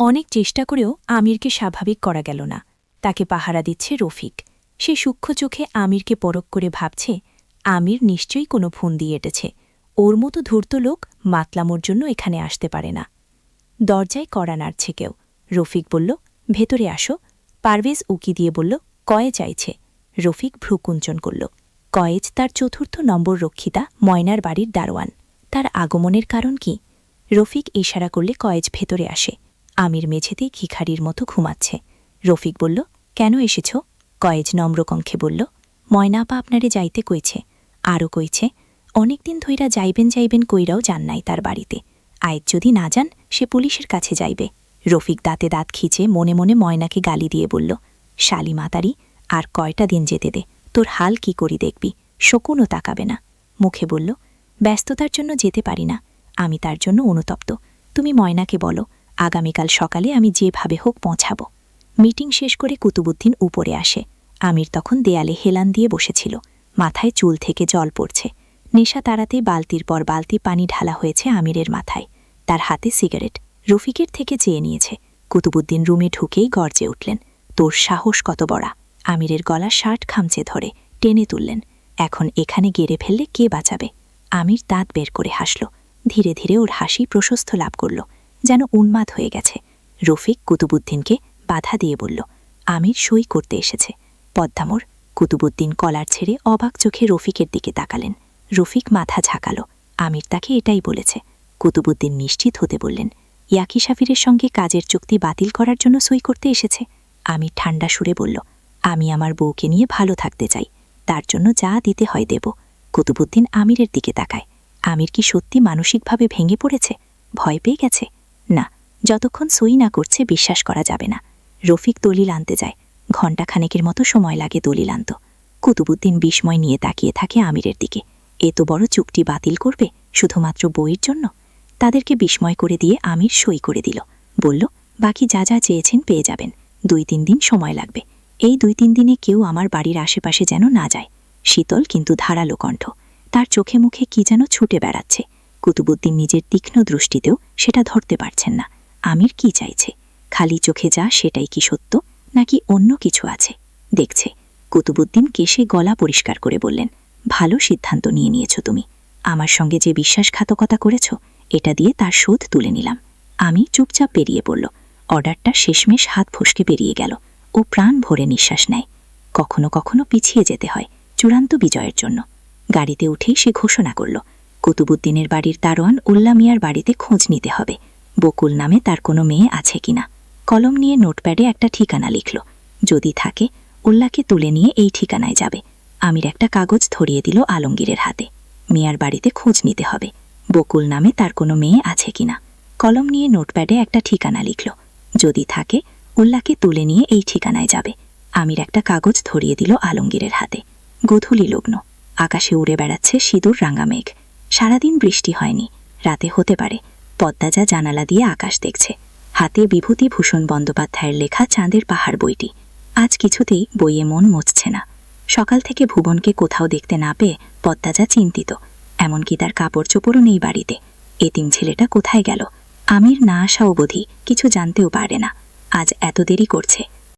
অনেক চেষ্টা করেও আমিরকে স্বাভাবিক করা গেল না। তাকে পাহারা দিচ্ছে রফিক। সে সূক্ষ্ম চোখে আমিরকে পরক করে ভাবছে, আমির নিশ্চয়ই কোনো ফোন দিয়ে এটেছে। ওর মতো ধূর্ত লোক মাতলামোর জন্য এখানে আসতে পারে না। দরজায় কড়া নাড়ছে কেউ। রফিক বলল, ভেতরে আসো। পারভেজ উকি দিয়ে বলল, কয়ে চাইছে রফিক ভ্রুকুঞ্চন করল, কয়েজ তার চতুর্থ নম্বর রক্ষিতা, ময়নার বাড়ির দারোয়ান। তার আগমনের কারণ কি? রফিক ইশারা করলে কয়েজ ভেতরে আসে। আমির মেঝেতেই খিখারির মতো ঘুমাচ্ছে। রফিক বলল, কেন এসেছ? কয়েজ নম্রকঙ্খে বলল ময়নাপা আপনারে যাইতে কইছে। আরও কইছে, অনেকদিন ধইরা যাইবেন যাইবেন কইরাও যান নাই তার বাড়িতে। আয়ের যদি না যান, সে পুলিশের কাছে যাইবে। রফিক দাঁতে দাঁত খিচে মনে মনে ময়নাকে গালি দিয়ে বলল, শালি মাতারি, আর কয়টা দিন যেতে দে। তোর হাল কি করি দেখবি, শকুনও তাকাবে না। মুখে বলল, ব্যস্ততার জন্য যেতে পারি না। আমি তার জন্য অনুতপ্ত। তুমি ময়নাকে বলো আগামীকাল সকালে আমি যেভাবে হোক পৌঁছাব। মিটিং শেষ করে কুতুবুদ্দিন উপরে আসে। আমির তখন দেয়ালে হেলান দিয়ে বসেছিল। মাথায় চুল থেকে জল পড়ছে। নেশা তাড়াতে বালতির পর বালতি পানি ঢালা হয়েছে আমিরের মাথায়। তার হাতে সিগারেট। রফিকের থেকে চেয়ে নিয়েছে। কুতুবুদ্দিন রুমে ঢুকেই গর্জে উঠলেন। তোর সাহস কত বড়া? আমিরের গলা শার্ট খামচে ধরে টেনে তুললেন। এখন এখানে গেড়ে ফেললে কে বাঁচাবে? আমির দাঁত বের করে হাসল। ধীরে ধীরে ওর হাসি প্রশস্ত লাভ করল। যেন উন্মাদ হয়ে গেছে। রফিক কুতুবুদ্দিনকে বাধা দিয়ে বলল, আমির সই করতে এসেছে। পদ্মামোর কুতুবুদ্দিন কলার ছেড়ে অবাক চোখে রফিকের দিকে তাকালেন। রফিক মাথা ঝাঁকালো। আমির তাকে এটাই বলেছে। কুতুবুদ্দিন নিশ্চিত হতে বললেন, ইয়াকি সাফিরের সঙ্গে কাজের চুক্তি বাতিল করার জন্য সই করতে এসেছে। আমির ঠান্ডা সুরে বলল, আমি আমার বউকে নিয়ে ভালো থাকতে চাই। তার জন্য যা দিতে হয় দেব। কুতুবুদ্দিন আমিরের দিকে তাকায়। আমির কি সত্যি মানসিকভাবে ভেঙে পড়েছে? ভয় পেয়ে গেছে? না, যতক্ষণ সই না করছে বিশ্বাস করা যাবে না। রফিক দলিল আনতে যায়। ঘণ্টাখানেকের মতো সময় লাগে দলিল আনত। কুতুবুদ্দিন বিস্ময় নিয়ে তাকিয়ে থাকে আমিরের দিকে। এত বড় চুক্তি বাতিল করবে শুধুমাত্র বইয়ের জন্য? তাদেরকে বিস্ময় করে দিয়ে আমির সই করে দিল। বলল, বাকি যা যা চেয়েছেন পেয়ে যাবেন। দুই তিন দিন সময় লাগবে। এই দুই তিন দিনে কেউ আমার বাড়ির আশেপাশে যেন না যায়। শীতল কিন্তু ধারালো কণ্ঠ। তার চোখে মুখে কি যেন ছুটে বেড়াচ্ছে। কুতুবুদ্দিন নিজের তীক্ষ্ণ দৃষ্টিতেও সেটা ধরতে পারছেন না। আমির কি চাইছে? খালি চোখে যা সেটাই কি সত্য, নাকি অন্য কিছু আছে? দেখছে, কুতুবুদ্দিন কেশে গলা পরিষ্কার করে বললেন, ভালো সিদ্ধান্ত নিয়ে নিয়েছ তুমি। আমার সঙ্গে যে বিশ্বাসঘাতকতা করেছ, এটা দিয়ে তার শোধ তুলে নিলাম। আমি চুপচাপ বেরিয়ে পড়ল। অর্ডারটা শেষমেশ হাত ফসকে বেরিয়ে গেল। ও প্রাণ ভরে নিঃশ্বাস নেয়। কখনো কখনো পিছিয়ে যেতে হয়, চূড়ান্ত বিজয়ের জন্য। গাড়িতে উঠেই সে ঘোষণা করল কুতুবুদ্দিনের বাড়ির দারোয়ান উল্লা মিয়ার বাড়িতে খোঁজ নিতে হবে। বকুল নামে তার কোনো মেয়ে আছে কিনা। কলম নিয়ে নোটপ্যাডে একটা ঠিকানা লিখল। যদি থাকে, উল্লাকে তুলে নিয়ে এই ঠিকানায় যাবে। আমির একটা কাগজ ধরিয়ে দিল আলমগীরের হাতে। মিয়ার বাড়িতে খোঁজ নিতে হবে। বকুল নামে তার কোনো মেয়ে আছে কিনা। কলম নিয়ে নোটপ্যাডে একটা ঠিকানা লিখল। যদি থাকে, উল্লাকে তুলে নিয়ে এই ঠিকানায় যাবে। আমির একটা কাগজ ধরিয়ে দিল আলমগীরের হাতে। গধূলি লগ্ন। আকাশে উড়ে বেড়াচ্ছে সিঁদুর রাঙা মেঘ। সারাদিন বৃষ্টি হয়নি, রাতে হতে পারে। পদ্মাজা জানালা দিয়ে আকাশ দেখছে। হাতে বিভূতি ভূষণ বন্দ্যোপাধ্যায়ের লেখা চাঁদের পাহাড় বইটি। আজ কিছুতেই বইয়ে মন মচছে না। সকাল থেকে ভুবনকে কোথাও দেখতে না পেয়ে পদ্মাজা চিন্তিত, এমনকি তার কাপড় চোপড়ও নেই বাড়িতে। এতিম ছেলেটা কোথায় গেল? আমির না আসা অবধি কিছু জানতেও পারে না। আজ এত দেরি করছে।